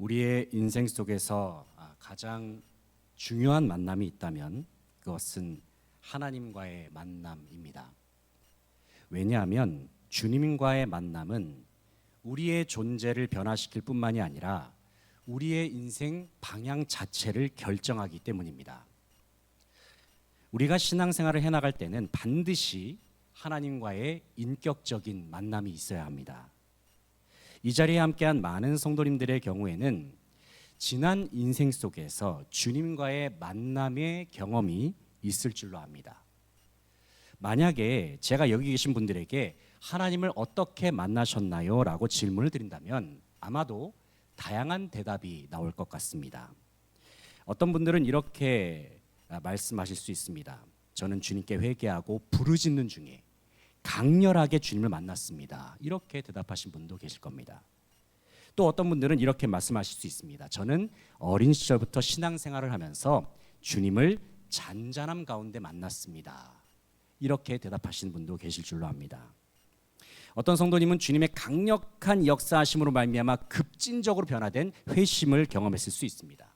우리의 인생 속에서 아, 가장 중요한 만남이 있다면 그것은 하나님과의 만남입니다. 왜냐하면 주님과의 만남은 우리의 존재를 변화시킬 뿐만이 아니라 우리의 인생 방향 자체를 결정하기 때문입니다. 우리가 신앙생활을 해나갈 때는 반드시 하나님과의 인격적인 만남이 있어야 합니다. 이 자리에 함께한 많은 성도님들의 경우에는 지난 인생 속에서 주님과의 만남의 경험이 있을 줄로 압니다. 만약에 제가 여기 계신 분들에게 하나님을 어떻게 만나셨나요? 라고 질문을 드린다면 아마도 다양한 대답이 나올 것 같습니다. 어떤 분들은 이렇게 아, 말씀하실 수 있습니다. 저는 주님께 회개하고 부르짖는 중에 강렬하게 주님을 만났습니다. 이렇게 대답하신 분도 계실 겁니다. 또 어떤 분들은 이렇게 말씀하실 수 있습니다. 저는 어린 시절부터 신앙생활을 하면서 주님을 잔잔함 가운데 만났습니다. 이렇게 대답하시는 분도 계실 줄로 압니다. 어떤 성도님은 주님의 강력한 역사하심으로 말미암아 급진적으로 변화된 회심을 경험했을 수 있습니다.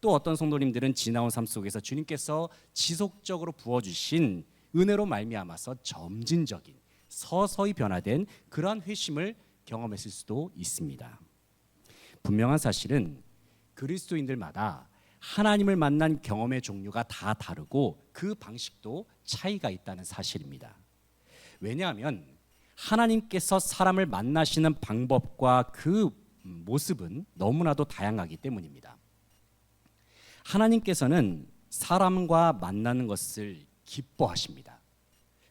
또 어떤 성도님들은 지나온 삶 속에서 주님께서 지속적으로 부어 주신 은혜로 말미암아서 점진적인 서서히 변화된 그러한 회심을 경험했을 수도 있습니다. 분명한 사실은 그리스도인들마다 하나님을 만난 경험의 종류가 다 다르고 그 방식도 차이가 있다는 사실입니다. 왜냐하면 하나님께서 사람을 만나시는 방법과 그 모습은 너무나도 다양하기 때문입니다. 하나님께서는 사람과 만나는 것을 기뻐하십니다.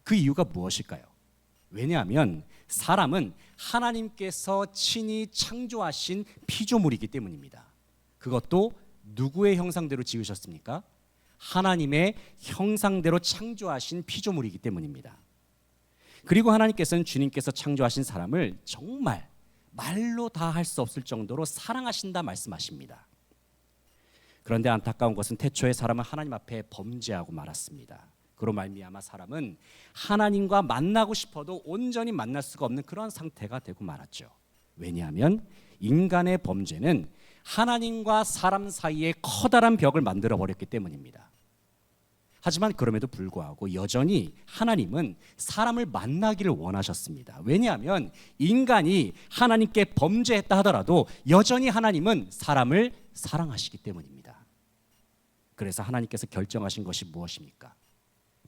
그 이유가 무엇일까요? 왜냐하면 사람은 하나님께서 친히 창조하신 피조물이기 때문입니다. 그것도 누구의 형상대로 지으셨습니까? 하나님의 형상대로 창조하신 피조물이기 때문입니다. 그리고 하나님께서는 주님께서 창조하신 사람을 정말 말로 다 할 수 없을 정도로 사랑하신다 말씀하십니다. 그런데 안타까운 것은 태초에 사람은 하나님 앞에 범죄하고 말았습니다. 그로 말미암아 사람은 하나님과 만나고 싶어도 온전히 만날 수가 없는 그런 상태가 되고 말았죠. 왜냐하면 인간의 범죄는 하나님과 사람 사이에 커다란 벽을 만들어 버렸기 때문입니다. 하지만 그럼에도 불구하고 여전히 하나님은 사람을 만나기를 원하셨습니다. 왜냐하면 인간이 하나님께 범죄했다 하더라도 여전히 하나님은 사람을 사랑하시기 때문입니다. 그래서 하나님께서 결정하신 것이 무엇입니까?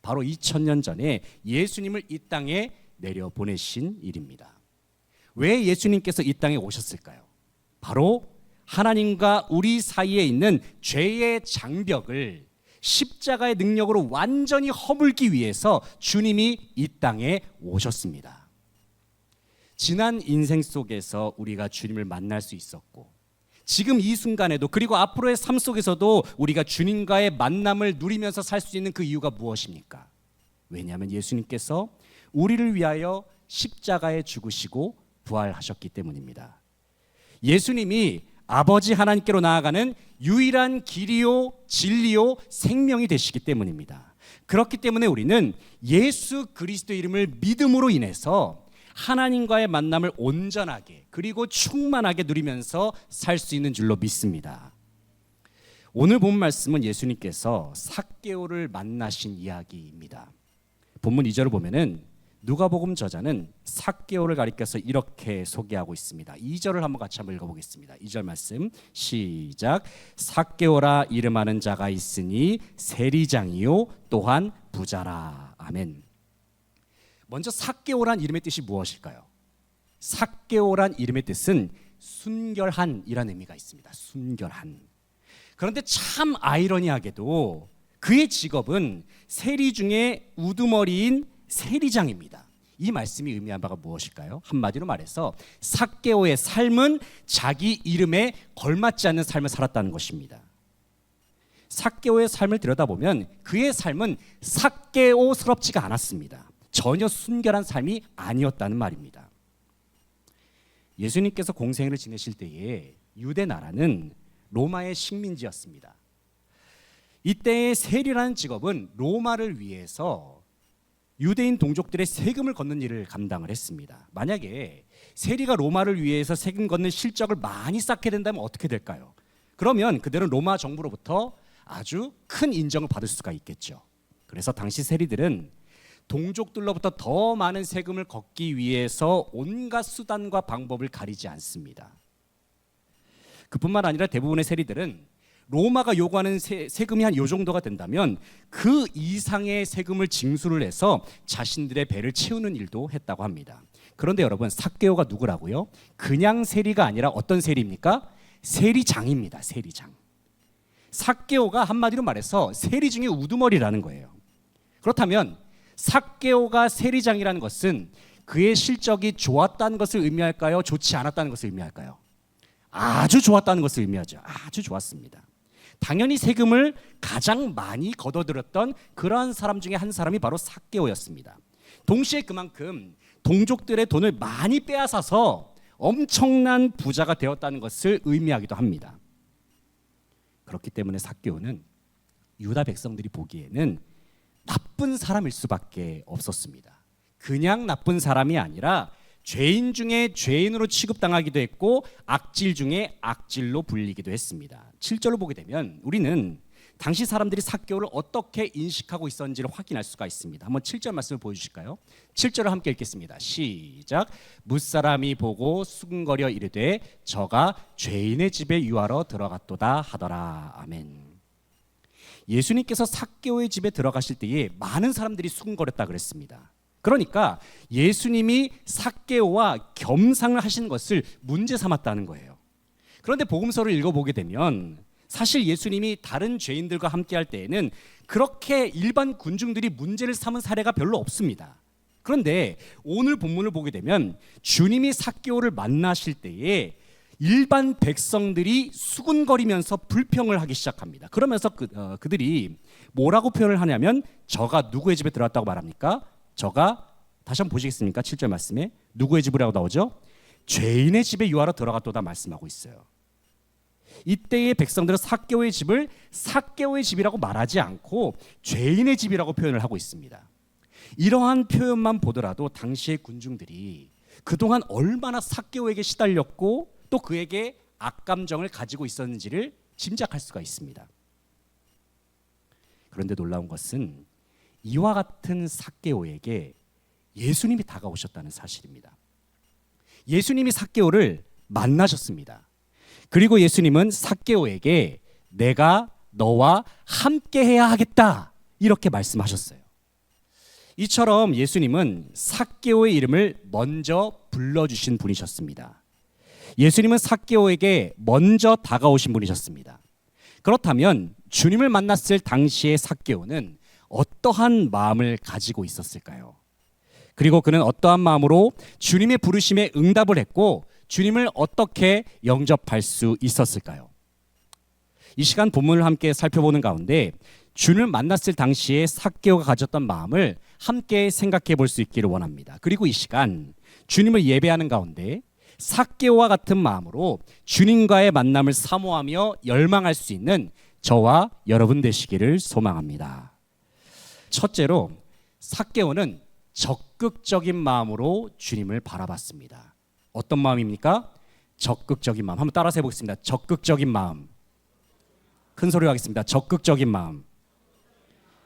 바로 2000년 전에 예수님을 이 땅에 내려 보내신 일입니다. 왜 예수님께서 이 땅에 오셨을까요? 바로 하나님과 우리 사이에 있는 죄의 장벽을 십자가의 능력으로 완전히 허물기 위해서 주님이 이 땅에 오셨습니다. 지난 인생 속에서 우리가 주님을 만날 수 있었고 지금 이 순간에도 그리고 앞으로의 삶 속에서도 우리가 주님과의 만남을 누리면서 살 수 있는 그 이유가 무엇입니까? 왜냐하면 예수님께서 우리를 위하여 십자가에 죽으시고 부활하셨기 때문입니다. 예수님이 아버지 하나님께로 나아가는 유일한 길이요 진리요 생명이 되시기 때문입니다. 그렇기 때문에 우리는 예수 그리스도 이름을 믿음으로 인해서 하나님과의 만남을 온전하게 그리고 충만하게 누리면서 살 수 있는 줄로 믿습니다. 오늘 본 말씀은 예수님께서 삭개오를 만나신 이야기입니다. 본문 2절을 보면은 누가복음 저자는 삭개오를 가리켜서 이렇게 소개하고 있습니다. 2절을 한번 같이 한번 읽어보겠습니다. 2절 말씀 시작. 삭개오라 이름하는 자가 있으니 세리장이요 또한 부자라. 아멘. 먼저 삭개오란 이름의 뜻이 무엇일까요? 삭개오란 이름의 뜻은 순결한이라는 의미가 있습니다. 순결한. 그런데 참 아이러니하게도 그의 직업은 세리 중에 우두머리인 세리장입니다. 이 말씀이 의미한 바가 무엇일까요? 한마디로 말해서 삭개오의 삶은 자기 이름에 걸맞지 않는 삶을 살았다는 것입니다. 삭개오의 삶을 들여다보면 그의 삶은 삭개오스럽지가 않았습니다. 전혀 순결한 삶이 아니었다는 말입니다. 예수님께서 공생을 지내실 때에 유대 나라는 로마의 식민지였습니다. 이때의 세리라는 직업은 로마를 위해서 유대인 동족들의 세금을 걷는 일을 감당을 했습니다. 만약에 세리가 로마를 위해서 세금 걷는 실적을 많이 쌓게 된다면 어떻게 될까요? 그러면 그들은 로마 정부로부터 아주 큰 인정을 받을 수가 있겠죠. 그래서 당시 세리들은 동족들로부터 더 많은 세금을 걷기 위해서 온갖 수단과 방법을 가리지 않습니다. 그뿐만 아니라 대부분의 세리들은 로마가 요구하는 세, 세금이 한 요 정도가 된다면 그 이상의 세금을 징수를 해서 자신들의 배를 채우는 일도 했다고 합니다. 그런데 여러분 삭개오가 누구라고요? 그냥 세리가 아니라 어떤 세리입니까? 세리장입니다. 세리장. 삭개오가 한마디로 말해서 세리 중에 우두머리라는 거예요. 그렇다면 삭개오가 세리장이라는 것은 그의 실적이 좋았다는 것을 의미할까요? 좋지 않았다는 것을 의미할까요? 아주 좋았다는 것을 의미하죠. 아주 좋았습니다. 당연히 세금을 가장 많이 걷어들였던 그러한 사람 중에 한 사람이 바로 삭개오였습니다. 동시에 그만큼 동족들의 돈을 많이 빼앗아서 엄청난 부자가 되었다는 것을 의미하기도 합니다. 그렇기 때문에 삭개오는 유다 백성들이 보기에는 나쁜 사람일 수밖에 없었습니다. 그냥 나쁜 사람이 아니라 죄인 중에 죄인으로 취급당하기도 했고 악질 중에 악질로 불리기도 했습니다. 7절을 보게 되면 우리는 당시 사람들이 삭개오를 어떻게 인식하고 있었는지를 확인할 수가 있습니다. 한번 7절 말씀을 보여주실까요? 7절을 함께 읽겠습니다. 시작. 무사람이 보고 수근거려 이르되 저가 죄인의 집에 유하러 들어갔도다 하더라. 아멘. 예수님께서 삭개오의 집에 들어가실 때에 많은 사람들이 수근거렸다 그랬습니다. 그러니까 예수님이 삭개오와 겸상을 하신 것을 문제 삼았다는 거예요. 그런데 복음서를 읽어보게 되면 사실 예수님이 다른 죄인들과 함께 할 때에는 그렇게 일반 군중들이 문제를 삼은 사례가 별로 없습니다. 그런데 오늘 본문을 보게 되면 주님이 삭개오를 만나실 때에 일반 백성들이 수군거리면서 불평을 하기 시작합니다. 그러면서 그, 어, 그들이 뭐라고 표현을 하냐면 저가 누구의 집에 들어왔다고 말합니까? 저가 다시 한번 보시겠습니까? 7절 말씀에 누구의 집이라고 나오죠? 죄인의 집에 유하러 들어갔도다 말씀하고 있어요. 이때의 백성들은 삭개오의 집을 삭개오의 집이라고 말하지 않고 죄인의 집이라고 표현을 하고 있습니다. 이러한 표현만 보더라도 당시의 군중들이 그동안 얼마나 삭개오에게 시달렸고 또 그에게 악감정을 가지고 있었는지를 짐작할 수가 있습니다. 그런데 놀라운 것은 이와 같은 삭개오에게 예수님이 다가오셨다는 사실입니다. 예수님이 삭개오를 만나셨습니다. 그리고 예수님은 삭개오에게 내가 너와 함께 해야 하겠다 이렇게 말씀하셨어요. 이처럼 예수님은 삭개오의 이름을 먼저 불러 주신 분이셨습니다. 예수님은 삭개오에게 먼저 다가오신 분이셨습니다. 그렇다면 주님을 만났을 당시의 삭개오는 어떠한 마음을 가지고 있었을까요? 그리고 그는 어떠한 마음으로 주님의 부르심에 응답을 했고 주님을 어떻게 영접할 수 있었을까요? 이 시간 본문을 함께 살펴보는 가운데 주님을 만났을 당시에 삭개오가 가졌던 마음을 함께 생각해 볼 수 있기를 원합니다. 그리고 이 시간 주님을 예배하는 가운데 삭개오와 같은 마음으로 주님과의 만남을 사모하며 열망할 수 있는 저와 여러분 되시기를 소망합니다. 첫째로 삭개오는 적극적인 마음으로 주님을 바라봤습니다. 어떤 마음입니까? 적극적인 마음. 한번 따라서 해보겠습니다. 적극적인 마음. 큰 소리로 하겠습니다. 적극적인 마음.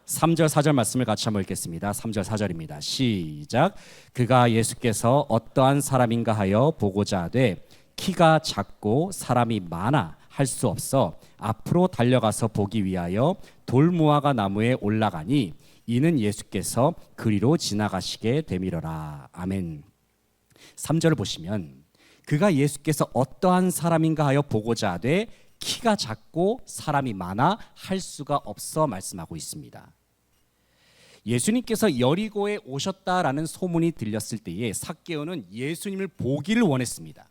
3절 4절 말씀을 같이 한번 읽겠습니다. 3절 4절입니다. 시작. 그가 예수께서 어떠한 사람인가 하여 보고자 하되 키가 작고 사람이 많아 할 수 없어 앞으로 달려가서 보기 위하여 돌무화과 나무에 올라가니 이는 예수께서 그리로 지나가시게 되밀어라. 아멘. 3절을 보시면 그가 예수께서 어떠한 사람인가 하여 보고자 하되 키가 작고 사람이 많아 할 수가 없어 말씀하고 있습니다. 예수님께서 여리고에 오셨다라는 소문이 들렸을 때에 삭개오는 예수님을 보기를 원했습니다.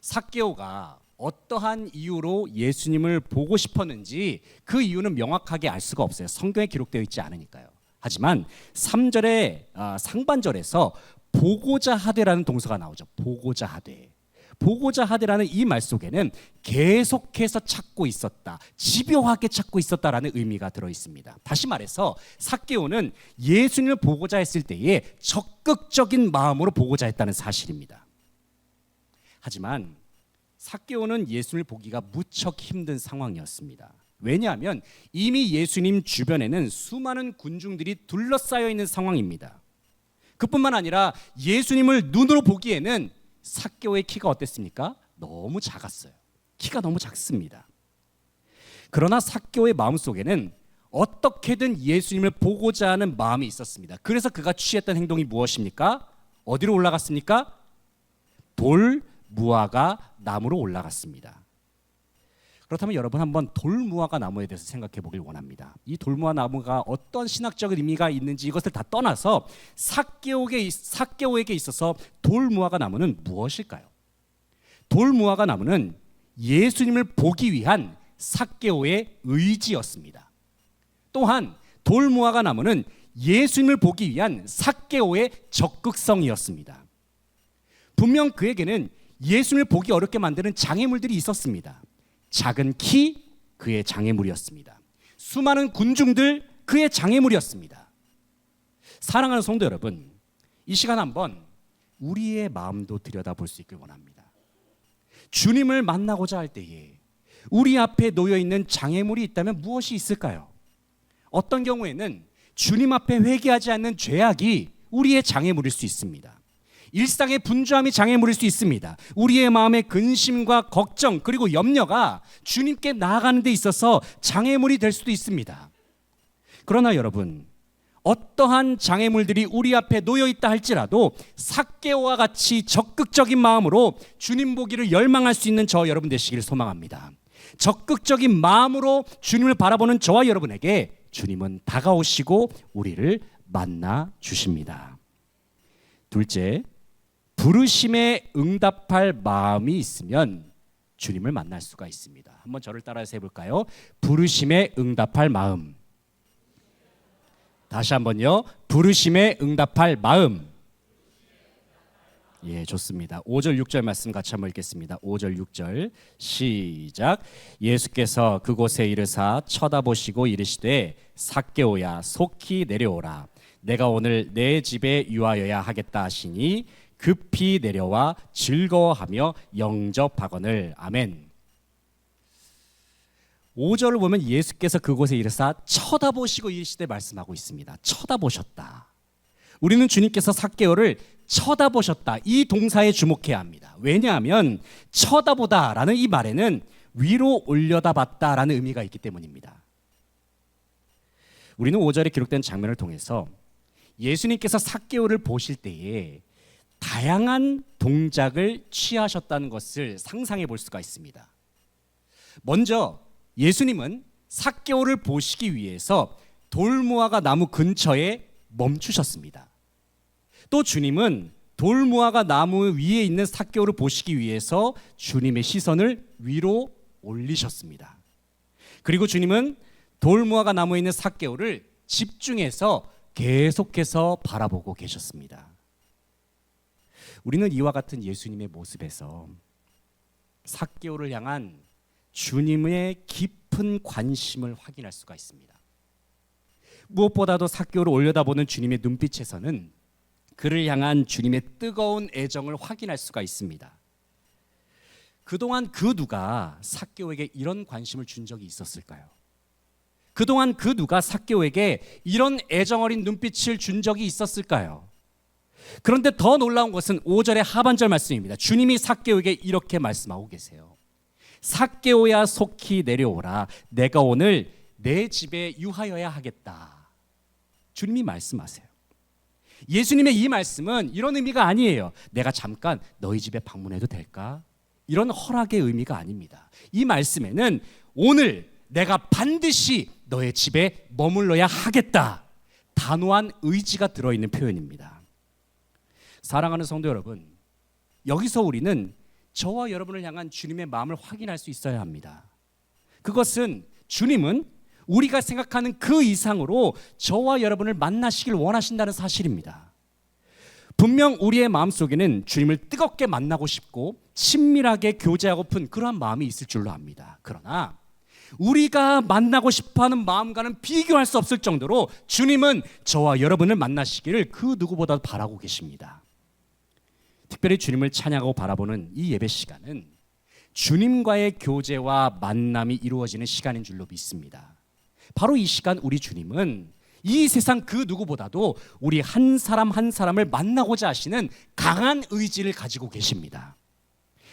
삭개오가 어떠한 이유로 예수님을 보고 싶었는지 그 이유는 명확하게 알 수가 없어요. 성경에 기록되어 있지 않으니까요. 하지만 3절의 아, 상반절에서 보고자 하되라는 동사가 나오죠. 보고자 하되. 보고자 하되라는 이 말 속에는 계속해서 찾고 있었다. 집요하게 찾고 있었다라는 의미가 들어 있습니다. 다시 말해서 사개오는 예수님을 보고자 했을 때에 적극적인 마음으로 보고자 했다는 사실입니다. 하지만 사개오는 예수님을 보기가 무척 힘든 상황이었습니다. 왜냐하면 이미 예수님 주변에는 수많은 군중들이 둘러싸여 있는 상황입니다. 그뿐만 아니라 예수님을 눈으로 보기에는 사개오의 키가 어땠습니까? 너무 작았어요. 키가 너무 작습니다. 그러나 사개오의 마음속에는 어떻게든 예수님을 보고자 하는 마음이 있었습니다. 그래서 그가 취했던 행동이 무엇입니까? 어디로 올라갔습니까? 돌 무화과 나무로 올라갔습니다. 그렇다면 여러분 한번 돌무화과 나무에 대해서 생각해 보길 원합니다. 이 돌무화 나무가 어떤 신학적 의미가 있는지 이것을 다 떠나서 사개오에게 사개오에게 있어서 돌무화과 나무는 무엇일까요? 돌무화과 나무는 예수님을 보기 위한 사개오의 의지였습니다. 또한 돌무화과 나무는 예수님을 보기 위한 사개오의 적극성이었습니다. 분명 그에게는 예수님을 보기 어렵게 만드는 장애물들이 있었습니다. 작은 키 그의 장애물이었습니다. 수많은 군중들 그의 장애물이었습니다. 사랑하는 성도 여러분, 이 시간 한번 우리의 마음도 들여다볼 수 있길 원합니다. 주님을 만나고자 할 때에 우리 앞에 놓여 있는 장애물이 있다면 무엇이 있을까요? 어떤 경우에는 주님 앞에 회개하지 않는 죄악이 우리의 장애물일 수 있습니다. 일상의 분주함이 장애물일 수 있습니다. 우리의 마음의 근심과 걱정 그리고 염려가 주님께 나아가는 데 있어서 장애물이 될 수도 있습니다. 그러나 여러분 어떠한 장애물들이 우리 앞에 놓여 있다 할지라도 삭개와 같이 적극적인 마음으로 주님 보기를 열망할 수 있는 저 여러분 되시기를 소망합니다. 적극적인 마음으로 주님을 바라보는 저와 여러분에게 주님은 다가오시고 우리를 만나 주십니다. 둘째, 부르심에 응답할 마음이 있으면 주님을 만날 수가 있습니다. 한번 저를 따라서 해볼까요? 부르심에 응답할 마음. 다시 한번요. 부르심에 응답할 마음. 예, 좋습니다. 5절 6절 말씀 같이 한번 읽겠습니다. 5절 6절 시작. 예수께서 그곳에 이르사 쳐다보시고 이르시되 삭개오야 속히 내려오라. 내가 오늘 내 집에 유하여야 하겠다 하시니 급히 내려와 즐거워하며 영접하거늘 아멘. 5절을 보면 예수께서 그곳에 이르사 쳐다보시고 이르시되 말씀하고 있습니다. 쳐다보셨다. 우리는 주님께서 삭개오를 쳐다보셨다. 이 동사에 주목해야 합니다. 왜냐하면 쳐다보다라는 이 말에는 위로 올려다봤다라는 의미가 있기 때문입니다. 우리는 5절에 기록된 장면을 통해서 예수님께서 삭개오를 보실 때에 다양한 동작을 취하셨다는 것을 상상해 볼 수가 있습니다. 먼저 예수님은 삭개오를 보시기 위해서 돌무화과 나무 근처에 멈추셨습니다. 또 주님은 돌무화과 나무 위에 있는 삭개오를 보시기 위해서 주님의 시선을 위로 올리셨습니다. 그리고 주님은 돌무화과 나무에 있는 삭개오를 집중해서 계속해서 바라보고 계셨습니다. 우리는 이와 같은 예수님의 모습에서 삭개오를 향한 주님의 깊은 관심을 확인할 수가 있습니다. 무엇보다도 삭개오를 올려다보는 주님의 눈빛에서는 그를 향한 주님의 뜨거운 애정을 확인할 수가 있습니다. 그동안 그 누가 삭개오에게 이런 관심을 준 적이 있었을까요? 그동안 그 누가 삭개오에게 이런 애정 어린 눈빛을 준 적이 있었을까요? 그런데 더 놀라운 것은 5절의 하반절 말씀입니다. 주님이 삭개오에게 이렇게 말씀하고 계세요. 삭개오야 속히 내려오라. 내가 오늘 내 집에 유하여야 하겠다. 주님이 말씀하세요. 예수님의 이 말씀은 이런 의미가 아니에요. 내가 잠깐 너희 집에 방문해도 될까? 이런 허락의 의미가 아닙니다. 이 말씀에는 오늘 내가 반드시 너의 집에 머물러야 하겠다. 단호한 의지가 들어있는 표현입니다. 사랑하는 성도 여러분, 여기서 우리는 저와 여러분을 향한 주님의 마음을 확인할 수 있어야 합니다. 그것은 주님은 우리가 생각하는 그 이상으로 저와 여러분을 만나시길 원하신다는 사실입니다. 분명 우리의 마음 속에는 주님을 뜨겁게 만나고 싶고 친밀하게 교제하고픈 그러한 마음이 있을 줄로 압니다. 그러나 우리가 만나고 싶어하는 마음과는 비교할 수 없을 정도로 주님은 저와 여러분을 만나시기를 그 누구보다도 바라고 계십니다. 특별히 주님을 찬양하고 바라보는 이 예배 시간은 주님과의 교제와 만남이 이루어지는 시간인 줄로 믿습니다. 바로 이 시간 우리 주님은 이 세상 그 누구보다도 우리 한 사람 한 사람을 만나고자 하시는 강한 의지를 가지고 계십니다.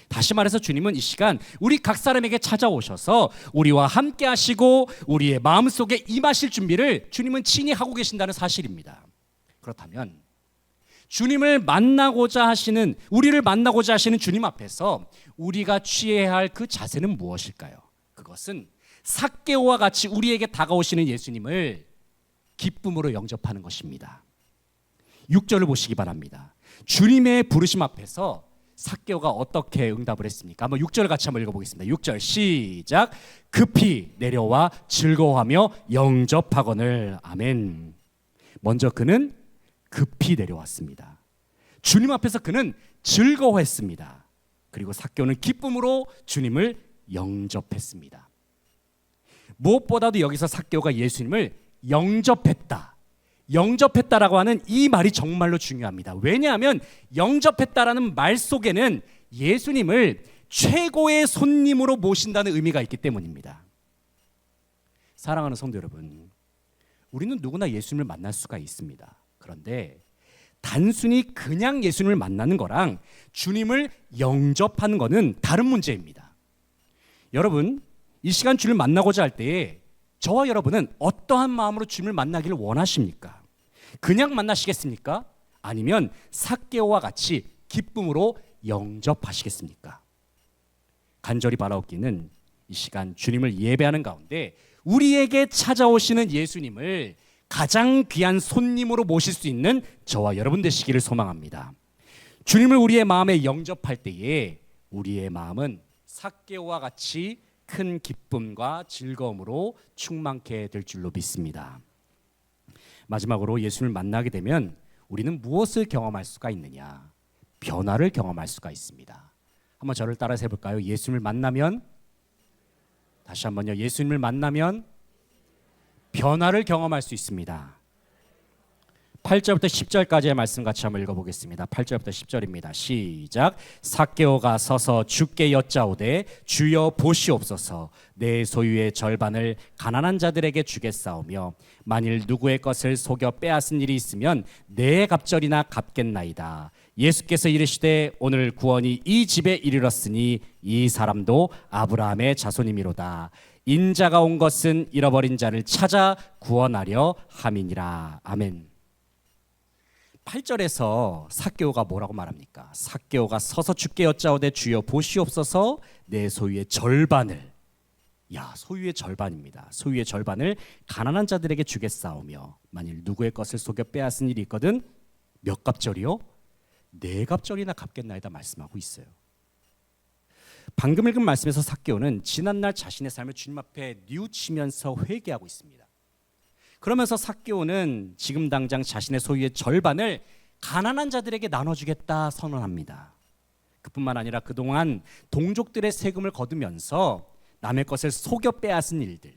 다시 말해서 주님은 이 시간 우리 각 사람에게 찾아오셔서 우리와 함께 하시고 우리의 마음속에 임하실 준비를 주님은 친히 하고 계신다는 사실입니다. 그렇다면 주님을 만나고자 하시는 우리를 만나고자 하시는 주님 앞에서 우리가 취해야 할 그 자세는 무엇일까요? 그것은 삭개오와 같이 우리에게 다가오시는 예수님을 기쁨으로 영접하는 것입니다. 6절을 보시기 바랍니다. 주님의 부르심 앞에서 삭개오가 어떻게 응답을 했습니까? 한번 6절 같이 한번 읽어보겠습니다. 6절 시작. 급히 내려와 즐거워하며 영접하거늘 아멘. 먼저 그는 급히 내려왔습니다. 주님 앞에서 그는 즐거워했습니다. 그리고 삭개오는 기쁨으로 주님을 영접했습니다. 무엇보다도 여기서 삭개오가 예수님을 영접했다. 영접했다라고 하는 이 말이 정말로 중요합니다. 왜냐하면 영접했다라는 말 속에는 예수님을 최고의 손님으로 모신다는 의미가 있기 때문입니다. 사랑하는 성도 여러분, 우리는 누구나 예수님을 만날 수가 있습니다. 그런데 단순히 그냥 예수님을 만나는 거랑 주님을 영접하는 거는 다른 문제입니다. 여러분, 이 시간 주님을 만나고자 할 때에 저와 여러분은 어떠한 마음으로 주님을 만나기를 원하십니까? 그냥 만나시겠습니까? 아니면 삭개오와 같이 기쁨으로 영접하시겠습니까? 간절히 바라옵기는 이 시간 주님을 예배하는 가운데 우리에게 찾아오시는 예수님을 가장 귀한 손님으로 모실 수 있는 저와 여러분 되시기를 소망합니다. 주님을 우리의 마음에 영접할 때에 우리의 마음은 삭개오와 같이 큰 기쁨과 즐거움으로 충만케 될 줄로 믿습니다. 마지막으로 예수님을 만나게 되면 우리는 무엇을 경험할 수가 있느냐? 변화를 경험할 수가 있습니다. 한번 저를 따라서 해볼까요? 예수님을 만나면 다시 한번요. 예수님을 만나면 변화를 경험할 수 있습니다. 8절부터 10절까지의 말씀 같이 한번 읽어보겠습니다. 8절부터 10절입니다. 시작. 삭개오가 서서 주께 여짜오되 주여 보시옵소서 내 소유의 절반을 가난한 자들에게 주겠사오며 만일 누구의 것을 속여 빼앗은 일이 있으면 내 갑절이나 갚겠나이다. 예수께서 이르시되 오늘 구원이 이 집에 이르렀으니 이 사람도 아브라함의 자손이미로다. 인자가 온 것은 잃어버린 자를 찾아 구원하려 함이니라. 아멘. 8절에서 삭개오가 뭐라고 말합니까? 삭개오가 서서 주께 여짜오되 주여 보시옵소서 내 소유의 절반을 야 소유의 절반입니다. 소유의 절반을 가난한 자들에게 주겠사오며 만일 누구의 것을 속여 빼앗은 일이 있거든 몇 갑절이요? 네 갑절이나 갚겠나이다 말씀하고 있어요. 방금 읽은 말씀에서 삭개오는 지난날 자신의 삶을 주님 앞에 뉘우치면서 회개하고 있습니다. 그러면서 삭개오는 지금 당장 자신의 소유의 절반을 가난한 자들에게 나눠주겠다 선언합니다. 그뿐만 아니라 그동안 동족들의 세금을 거두면서 남의 것을 속여 빼앗은 일들,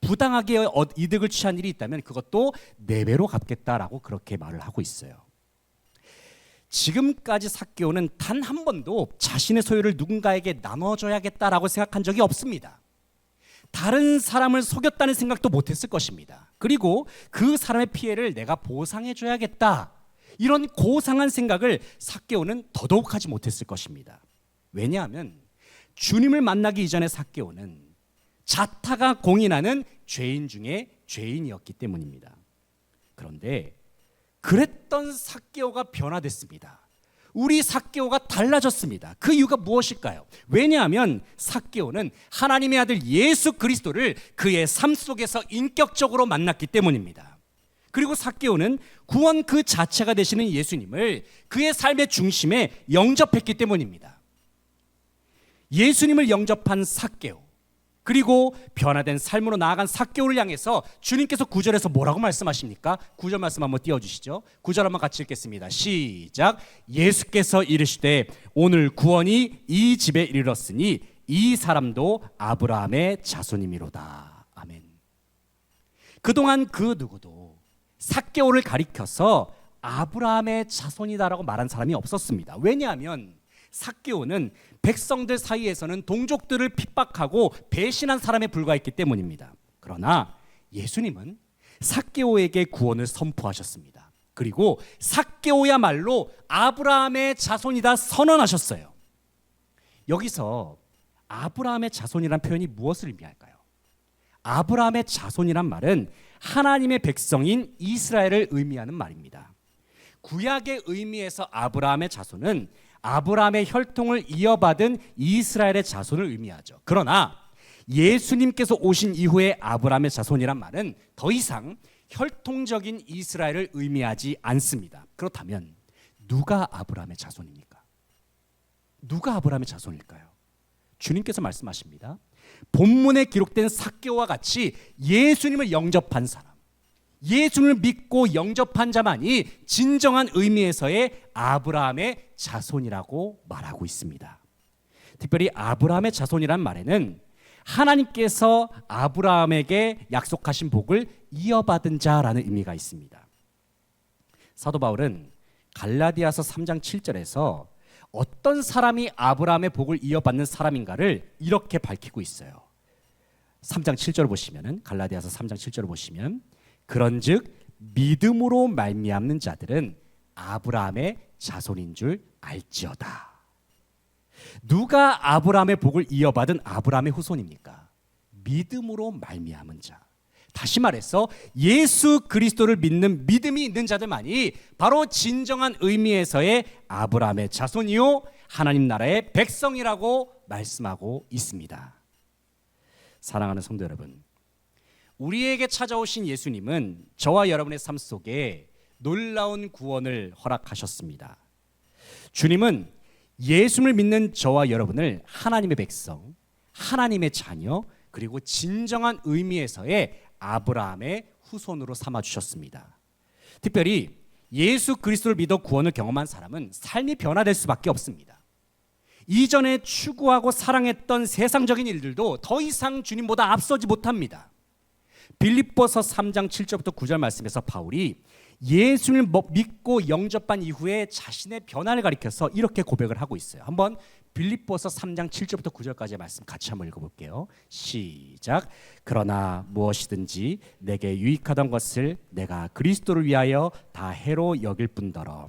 부당하게 어, 이득을 취한 일이 있다면 그것도 네 배로 갚겠다라고 그렇게 말을 하고 있어요. 지금까지 삭개오는 단 한 번도 자신의 소유를 누군가에게 나눠줘야겠다라고 생각한 적이 없습니다. 다른 사람을 속였다는 생각도 못했을 것입니다. 그리고 그 사람의 피해를 내가 보상해줘야겠다. 이런 고상한 생각을 삭개오는 더더욱 하지 못했을 것입니다. 왜냐하면 주님을 만나기 이전에 삭개오는 자타가 공인하는 죄인 중에 죄인이었기 때문입니다. 그런데 그랬던 삭개오가 변화됐습니다. 우리 삭개오가 달라졌습니다. 그 이유가 무엇일까요? 왜냐하면 삭개오는 하나님의 아들 예수 그리스도를 그의 삶 속에서 인격적으로 만났기 때문입니다. 그리고 삭개오는 구원 그 자체가 되시는 예수님을 그의 삶의 중심에 영접했기 때문입니다. 예수님을 영접한 삭개오 그리고 변화된 삶으로 나아간 사개오를 향해서 주님께서 구절에서 뭐라고 말씀하십니까? 구절 말씀 한번 띄워주시죠. 구절 한번 같이 읽겠습니다. 시작. 예수께서 이르시되 오늘 구원이 이 집에 이르렀으니 이 사람도 아브라함의 자손이미로다. 아멘. 그동안 그 누구도 사개오를 가리켜서 아브라함의 자손이다라고 말한 사람이 없었습니다. 왜냐하면 사개오는 백성들 사이에서는 동족들을 핍박하고 배신한 사람에 불과했기 때문입니다. 그러나 예수님은 사개오에게 구원을 선포하셨습니다. 그리고 사개오야말로 아브라함의 자손이다 선언하셨어요. 여기서 아브라함의 자손이란 표현이 무엇을 의미할까요? 아브라함의 자손이란 말은 하나님의 백성인 이스라엘을 의미하는 말입니다. 구약의 의미에서 아브라함의 자손은 아브라함의 혈통을 이어받은 이스라엘의 자손을 의미하죠. 그러나 예수님께서 오신 이후에 아브라함의 자손이란 말은 더 이상 혈통적인 이스라엘을 의미하지 않습니다. 그렇다면 누가 아브라함의 자손입니까? 누가 아브라함의 자손일까요? 주님께서 말씀하십니다. 본문에 기록된 사개와 같이 예수님을 영접한 사람, 예수님을 믿고 영접한 자만이 진정한 의미에서의 아브라함의 자손이라고 말하고 있습니다. 특별히 아브라함의 자손이란 말에는 하나님께서 아브라함에게 약속하신 복을 이어받은 자라는 의미가 있습니다. 사도 바울은 갈라디아서 3장 7절에서 어떤 사람이 아브라함의 복을 이어받는 사람인가를 이렇게 밝히고 있어요. 3장 7절 보시면은 갈라디아서 3장 7절 보시면 그런즉 믿음으로 말미암는 자들은 아브라함의 자손인 줄 알지어다. 누가 아브라함의 복을 이어받은 아브라함의 후손입니까? 믿음으로 말미암은 자. 다시 말해서 예수 그리스도를 믿는 믿음이 있는 자들만이 바로 진정한 의미에서의 아브라함의 자손이요 하나님 나라의 백성이라고 말씀하고 있습니다. 사랑하는 성도 여러분, 우리에게 찾아오신 예수님은 저와 여러분의 삶 속에 놀라운 구원을 허락하셨습니다. 주님은 예수를 믿는 저와 여러분을 하나님의 백성, 하나님의 자녀, 그리고 진정한 의미에서의 아브라함의 후손으로 삼아 주셨습니다. 특별히 예수 그리스도를 믿어 구원을 경험한 사람은 삶이 변화될 수밖에 없습니다. 이전에 추구하고 사랑했던 세상적인 일들도 더 이상 주님보다 앞서지 못합니다. 빌립보서 3장 7절부터 9절 말씀에서 바울이 예수를 믿고 영접한 이후에 자신의 변화를 가리켜서 이렇게 고백을 하고 있어요. 한번 빌립보서 3장 7절부터 9절까지의 말씀 같이 한번 읽어볼게요. 시작. 그러나 무엇이든지 내게 유익하던 것을 내가 그리스도를 위하여 다 해로 여길 뿐더러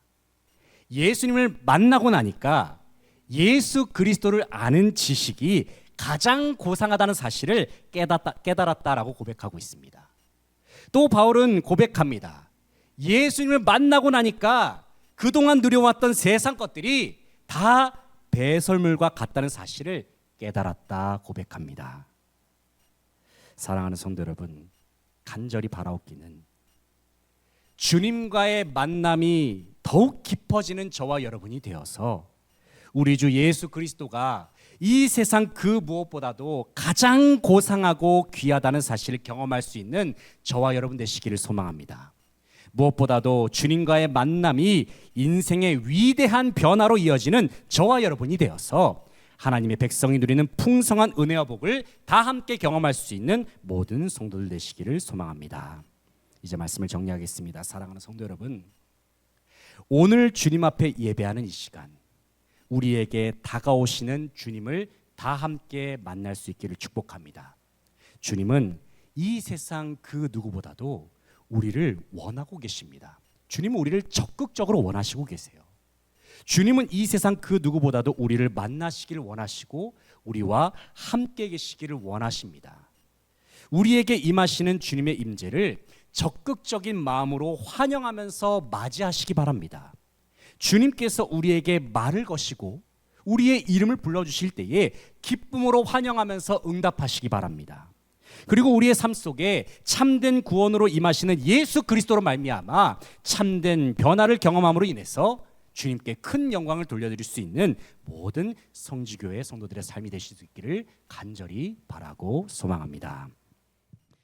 예수님을 만나고 나니까 예수 그리스도를 아는 지식이 가장 고상하다는 사실을 깨닫다, 깨달았다라고 고백하고 있습니다. 또 바울은 고백합니다. 예수님을 만나고 나니까 그동안 누려왔던 세상 것들이 다 배설물과 같다는 사실을 깨달았다 고백합니다. 사랑하는 성도 여러분, 간절히 바라옵기는 주님과의 만남이 더욱 깊어지는 저와 여러분이 되어서 우리 주 예수 그리스도가 이 세상 그 무엇보다도 가장 고상하고 귀하다는 사실을 경험할 수 있는 저와 여러분 되시기를 소망합니다. 무엇보다도 주님과의 만남이 인생의 위대한 변화로 이어지는 저와 여러분이 되어서 하나님의 백성이 누리는 풍성한 은혜와 복을 다 함께 경험할 수 있는 모든 성도들 되시기를 소망합니다. 이제 말씀을 정리하겠습니다. 사랑하는 성도 여러분, 오늘 주님 앞에 예배하는 이 시간, 우리에게 다가오시는 주님을 다 함께 만날 수 있기를 축복합니다. 주님은 이 세상 그 누구보다도 우리를 원하고 계십니다. 주님은 우리를 적극적으로 원하시고 계세요. 주님은 이 세상 그 누구보다도 우리를 만나시기를 원하시고 우리와 함께 계시기를 원하십니다. 우리에게 임하시는 주님의 임재를 적극적인 마음으로 환영하면서 맞이하시기 바랍니다. 주님께서 우리에게 말을 거시고 우리의 이름을 불러 주실 때에 기쁨으로 환영하면서 응답하시기 바랍니다. 그리고 우리의 삶 속에 참된 구원으로 임하시는 예수 그리스도로 말미암아 참된 변화를 경험함으로 인해서 주님께 큰 영광을 돌려드릴 수 있는 모든 성지교회 성도들의 삶이 되실 수 있기를 간절히 바라고 소망합니다.